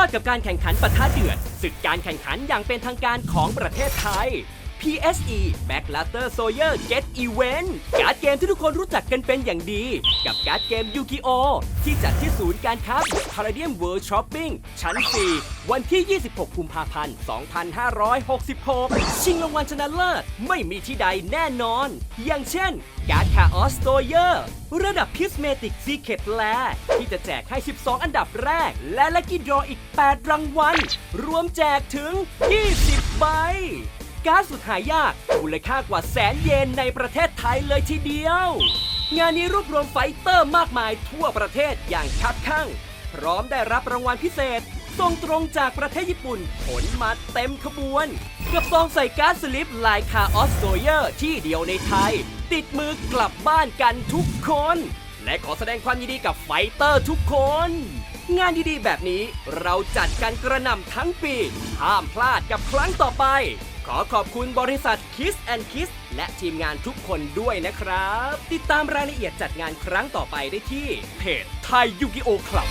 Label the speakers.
Speaker 1: อดกับการแข่งขันปะทะเดือดศึกการแข่งขันอย่างเป็นทางการของประเทศไทย PSE Backluster Sawyer Get Event การ์ดเกมที่ทุกคนรู้จักกันเป็นอย่างดี กับการ์ดเกมยูกิโอที่จัดที่ศูนย์การค้า Palladium World Shopping ชั้น 4 วันที่ 26 กุมภาพันธ์ 2566 ชิงรางวัลชนะเลิศไม่มีที่ใดแน่นอน อย่างเช่น การ์ดคาออสโตเยอร์ระดับพิสเมติกซีเคทแลที่จะแจกให้ 12 อันดับแรก และลัคกี้ดรออีก 8 รางวัล รวมแจกถึง 20 ใบ การสุดหายาก มูลค่ากว่าแสนเยนในประเทศไทยเลยทีเดียว งานนี้รวบรวมไฟเตอร์มากมายทั่วประเทศอย่างคับข้าง พร้อมได้รับรางวัลพิเศษส่งตรงจากประเทศญี่ปุ่นขนมาเต็มขบวน กับซองใส่การสลิปลายคาออสโซเยอร์ที่เดียวในไทย ติดมือกลับบ้านกันทุกคน และขอแสดงความยินดีกับไฟเตอร์ทุกคน งานดีๆ แบบนี้เราจัดการกระหน่ำทั้งปี ห้ามพลาดกับครั้งต่อไป ขอขอบคุณบริษัท Kiss and Kiss และทีมงานทุกคนด้วยนะครับ ติดตามรายละเอียดจัดงานครั้งต่อไปได้ที่เพจไทยยูกิโอคลับ